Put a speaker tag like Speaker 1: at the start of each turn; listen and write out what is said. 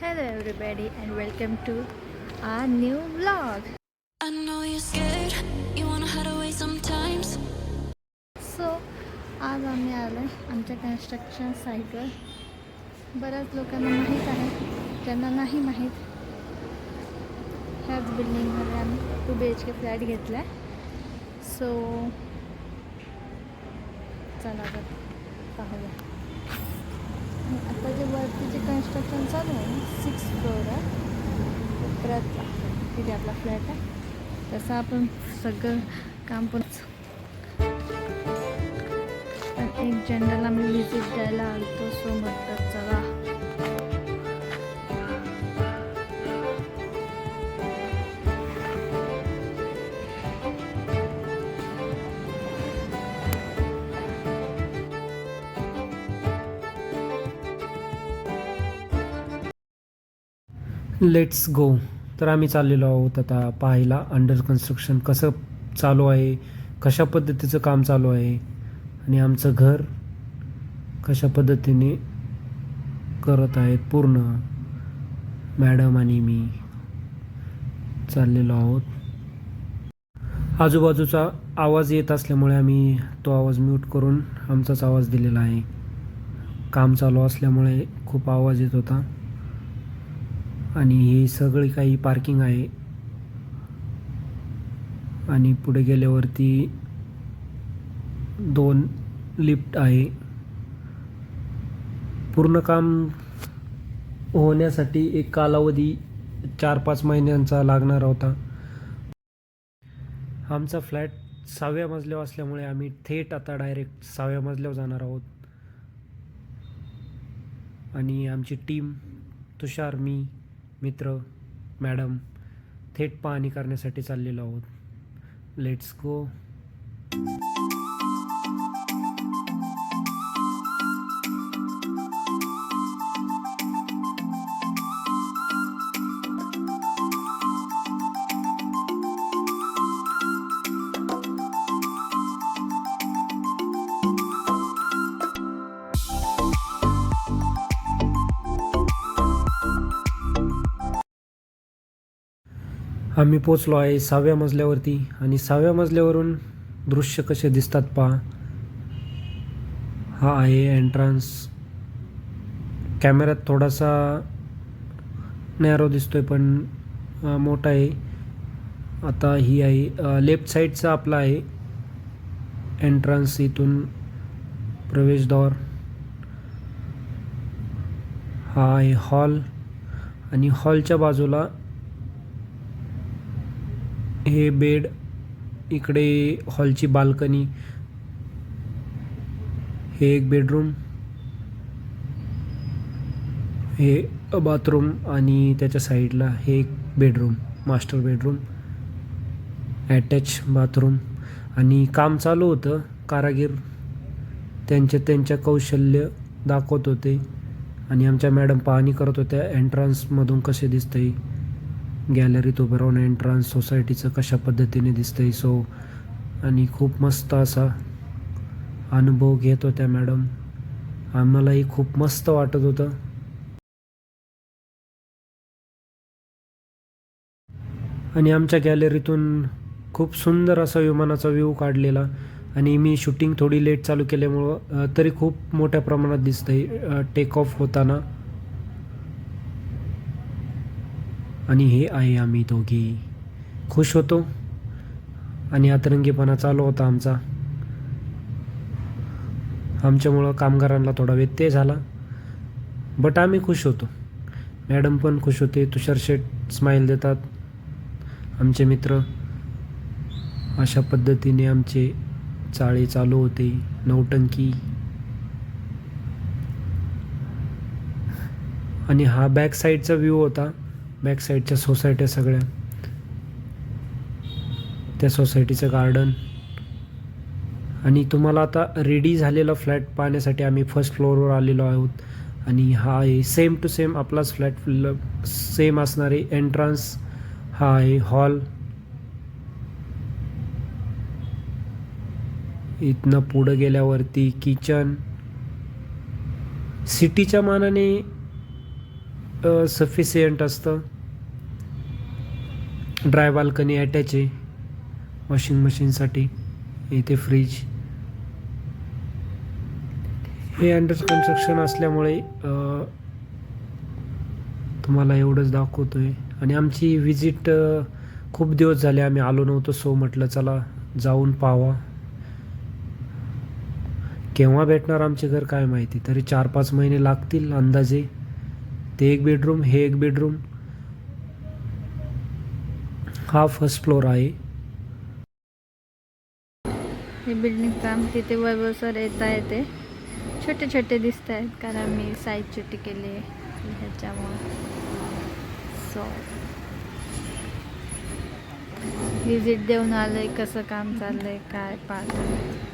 Speaker 1: Hello everybody and welcome to our new vlog.
Speaker 2: I know you're scared, you wanna hide away sometimes.
Speaker 1: So आज आम्ही आलो आमच्या construction साईटवर बऱ्याच लोकांना माहीत आहे. ज्यांना नाही माहीत. ह्याच बिल्डिंगमध्ये आम्ही two B H K flat घेतला आहे सो चला आता पाहूया. आता जे वरती जे कन्स्ट्रक्शन चालू आहे सिक्स फ्लोअर आहे. उपरातला तिथे आपला फ्लॅट आहे. तसं आपण सगळं काम पण एक जनरल आम्ही व्हिजिट द्यायला आलतो सो म्हणतात चला.
Speaker 3: लेट्स गो तर आम्ही चाललेलो आहोत आता पाहायला अंडर कन्स्ट्रक्शन कसं चालू आहे? कशा पद्धतीचं काम चालू आहे? आणि आमचं घर कशा पद्धतीने करत आहेत पूर्ण? मॅडम आणि मी चाललेलो आहोत. आजूबाजूचा आवाज येत असल्यामुळे आम्ही तो आवाज म्यूट करून आमचाच आवाज दिलेला आहे. काम चालू असल्यामुळे खूप आवाज येत होता. आणि हे सगळी काही पार्किंग आहे. आणि पुढे गेल्यावरती दोन लिफ्ट आहे. पूर्ण काम होण्यासाठी एक कालावधी चार पाच महिन्यांचा लागणार होता. आमचा फ्लॅट सहाव्या मजल्यावर असल्यामुळे आम्ही थेट आता डायरेक्ट सहाव्या मजल्यावर जाणार आहोत. आणि आमची टीम तुषार मी मित्र मॅडम थेट पाहणी करण्यासाठी चाललेलो आहोत. लेट्स गो आम्ही पोचलो आहे सहाव्या मजल्यावरती आणि सहाव्या मजल्यावरून दृश्य कसे दिसतात पहा. हा आहे एंट्रन्स कॅमेऱ्यात थोडासा नॅरो दिसतोय पण मोठा आहे. आता ही आहे लेफ्ट साईडचा आपला आहे एंट्रन्स इथून प्रवेशद्वार हा आहे हॉल आणि हॉलच्या बाजूला हे बेड इकडे हॉलची बाल्कनी हे एक बेडरूम हे बाथरूम आणि त्याच्या साईडला हे एक bedroom master bedroom attach bathroom. आणि काम चालू होतं कारागीर त्यांचे त्यांच्या कौशल्य दाखवत होते. आणि आमच्या मॅडम पाहणी करत होत्या एंट्रन्समधून कसे दिसतंय. गॅलरीत उभं राहून एन्ट्रान्स सोसायटीचं कशा पद्धतीने दिसतंय सो आणि खूप मस्त असा अनुभव घेत होत्या मॅडम आम्हालाही खूप मस्त वाटत होतं. आणि आमच्या गॅलरीतून खूप सुंदर असा विमानाचा व्ह्यू काढलेला. आणि मी शूटिंग थोडी लेट चालू केल्यामुळं तरी खूप मोठ्या प्रमाणात दिसतंय टेक ऑफ होताना. आणि हे आहे आम्ही दोघी. खुश होतो आणि अतरंगीपणा चालू होता आमचा. आमच्यामुळं कामगारांना थोडा व्यत्यय झाला बट आम्ही खुश होतो. मॅडम पण खुश होते तुषार शेठ स्माईल देतात. आमचे मित्र अशा पद्धतीने आमचे चाळे चालू होते. नौटंकी. आणि हा बॅक साईडचा व्ह्यू होता. बॅक साईडच्या सोसायट्या सगळ्या. त्या सोसायटीचं गार्डन. आणि तुम्हाला आता रेडी झालेला फ्लॅट पाहण्यासाठी आम्ही फर्स्ट फ्लोअरवर आलेलो आहोत. आणि हा आहे सेम टू सेम आपलाच फ्लॅट सेम असणारे एंट्रन्स. हा आहे हॉल. इथनं पुढं गेल्यावरती किचन. सिटीच्या मानाने सफिशियंट असतं. ड्राय बाल्कनी अटॅच आहे वॉशिंग मशीनसाठी इथे फ्रीज. हे अंडर कन्स्ट्रक्शन असल्यामुळे तुम्हाला एवढंच दाखवतो आहे आणि आमची विजिट खूप दिवस झाले आम्ही आलो नव्हतो सो म्हटलं चला जाऊन पाहावा. केव्हा भेटणार आमचे घर काय माहिती तरी चार पाच महिने लागतील अंदाजे. ते एक बेडरूम हे एक बेडरूम हा फर्स्ट फ्लोअर आहे.
Speaker 1: हे बिल्डिंग काम तिथे वैभव सर येत आहे ते छोटे छोटे दिसत आहेत कारण मी साईज छोटी केली आहे. ह्याच्यामुळे. सो विजिट देऊन आलं आहे कसं काम चाललं आहे काय पाहत